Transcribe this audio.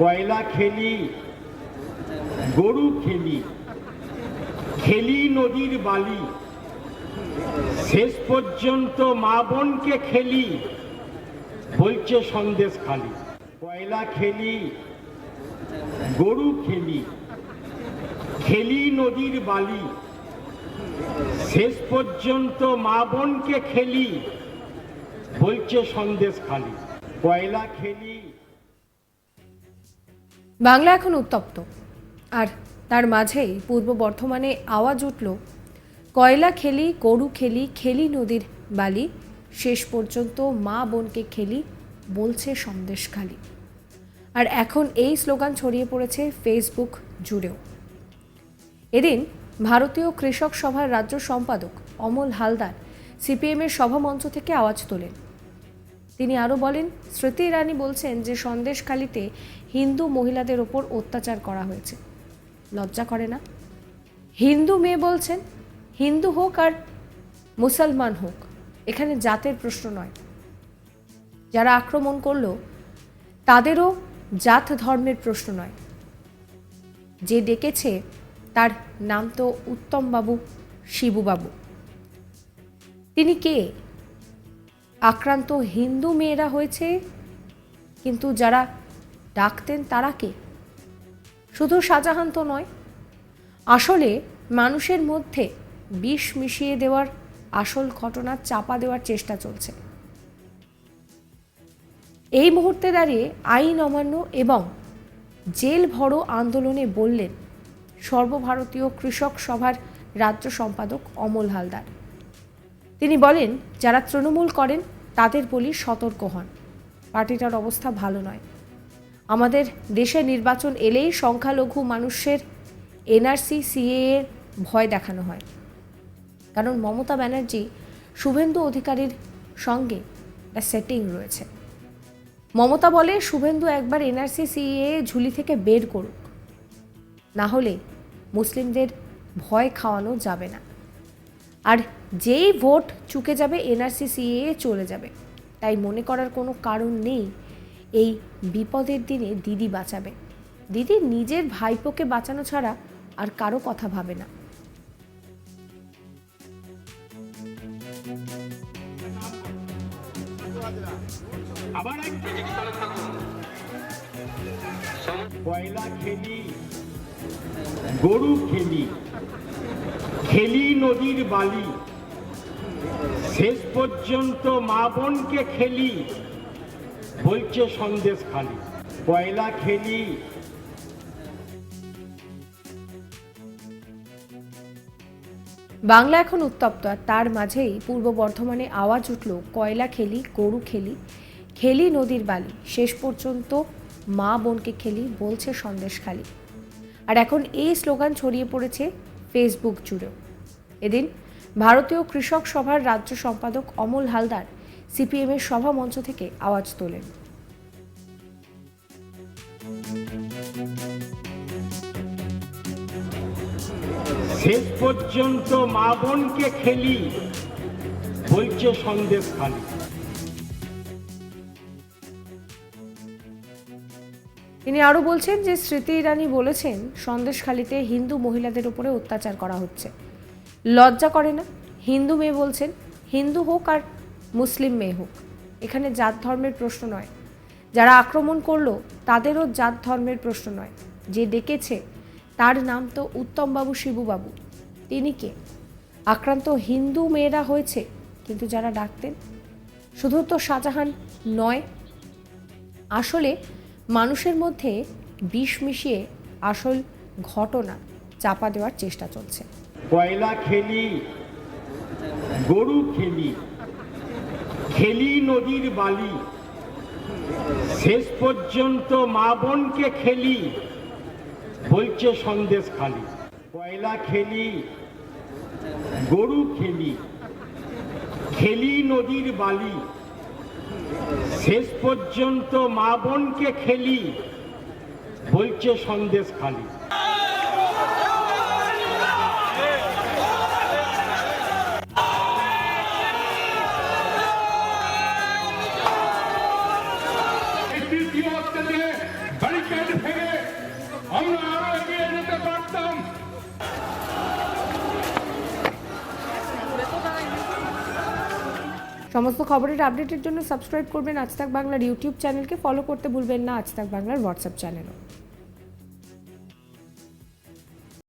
কয়লা খেলি, গরু খেলি খেলি নদীর বালি, শেষ পর্যন্ত মা বোনকে খেলি, বলছে সন্দেশ খালি। কয়লা খেলি, গরু খেলি খেলি নদীর বালি, শেষ পর্যন্ত মা বোনকে খেলি, বলছে সন্দেশ খালি। কয়লা খেলি বাংলা এখন উত্তপ্ত। আর তার মাঝেই পূর্ব বর্ধমানে আওয়াজ উঠল, কয়লা খেলি, গরু খেলি খেলি নদীর বালি, শেষ পর্যন্ত মা বোনকে খেলি, বলছে সন্দেশ খালি আর এখন এই স্লোগান ছড়িয়ে পড়েছে ফেসবুক জুড়েও। এদিন ভারতীয় কৃষক সভার রাজ্য সম্পাদক অমল হালদার সিপিএমের সভামঞ্চ থেকে আওয়াজ তোলেন। তিনি আরও বলেন, স্মৃতি ইরানি বলছেন যে সন্দেশখালিতে হিন্দু মহিলাদের ওপর অত্যাচার করা হয়েছে। লজ্জা করে না? হিন্দু মেয়ে বলছেন, হিন্দু হোক আর মুসলমান হোক, এখানে জাতের প্রশ্ন নয়। যারা আক্রমণ করল, তাদেরও জাত ধর্মের প্রশ্ন নয়। যে ডেকেছে, তার নাম তো উত্তমবাবু, শিবুবাবু। তিনি কে? আক্রান্ত হিন্দু মেয়েরা হয়েছে, কিন্তু যারা ডাকতেন তারা কে? শুধু শাহজাহান তো নয়, আসলে মানুষের মধ্যে বিষ মিশিয়ে দেওয়ার আসল ঘটনা চাপা দেওয়ার চেষ্টা চলছে। এই মুহূর্তে দাঁড়িয়ে আইন অমান্য এবং জেল ভরো আন্দোলনে বললেন সর্বভারতীয় কৃষক সভার রাজ্য সম্পাদক অমল হালদার। তিনি বলেন, যারা তৃণমূল করেন তাদের বলি সতর্ক হন। পার্টিটার অবস্থা ভালো নয়। আমাদের দেশে নির্বাচন এলেই সংখ্যালঘু মানুষের এনআরসি সিএ এর ভয় দেখানো হয়। কারণ মমতা ব্যানার্জি শুভেন্দু অধিকারীর সঙ্গে সেটিং রয়েছে। মমতা বলে, শুভেন্দু একবার এনআরসি সিএ ঝুলি থেকে বের করুক। না হলে মুসলিমদের ভয় খাওয়ানো যাবে না। আর যেই ভোট চুকে যাবে এনআরসি সিএ চলে যাবে। তাই মনে করার কোনো কারণ নেই, এই বিপদের দিনে দিদি বাঁচাবে। দিদি নিজের ভাইপোকে বাঁচানো ছাড়া আর কারও কথা ভাবে না। গরু খেলি। খেলি নদীর বালি। শেষ পর্যন্ত মা বোনকে খেলি, বলছে সন্দেশ খালি। কয়লা খেলি। বাংলা এখন উত্তপ্ত, আর তার মাঝেই পূর্ব বর্ধমানে আওয়াজ উঠল, কয়লা খেলি, গরু খেলি খেলি নদীর বালি। শেষ পর্যন্ত মা বোনকে খেলি, বলছে সন্দেশ খালি। আর এখন এই স্লোগান ছড়িয়ে পড়েছে ফেসবুক জুড়েও এদিন ভারতীয় কৃষক সভার রাজ্য সম্পাদক অমল হালদার সিপিএমের সভা মঞ্চ থেকে আওয়াজ তোলেন। শেষ পর্যন্ত মা বোনকে খেলি, বলছে সন্দেশ খালি। তিনি আরও বলছেন যে স্মৃতি ইরানি বলেছেন, সন্দেশখালিতে হিন্দু মহিলাদের উপরে অত্যাচার করা হচ্ছে। লজ্জা করে না। হিন্দু মেয়ে বলছেন, হিন্দু হোক আর মুসলিম মেয়ে হোক, এখানে জাত ধর্মের প্রশ্ন নয়। যারা আক্রমণ করল, তাদেরও জাত ধর্মের প্রশ্ন নয়। যে ডেকেছে, তার নাম তো উত্তমবাবু শিবুবাবু। তিনি কে? আক্রান্ত হিন্দু মেয়েরা হয়েছে, কিন্তু যারা ডাকতেন, শুধু তো শাহজাহান নয়। আসলে মানুষের মধ্যে বিষ মিশিয়ে আসল ঘটনা চাপা দেওয়ার চেষ্টা চলছে। কয়লা খেলি, গরু খেলি খেলি নদীর বালি, শেষ পর্যন্ত মা বোনকে খেলি, বলছে সন্দেশ খালি। কয়লা খেলি, গরু খেলি খেলি নদীর বালি শেষ পর্যন্ত মা বোনকে খেলি বলছে সন্দেশ খালি। সমস্ত খবরের আপডেটের জন্য সাবস্ক্রাইব করবেন আজ তাক বাংলার ইউটিউব চ্যানেলকে ফলো করতে ভুলবেন না আজ তাক বাংলার হোয়াটসঅ্যাপ চ্যানেলও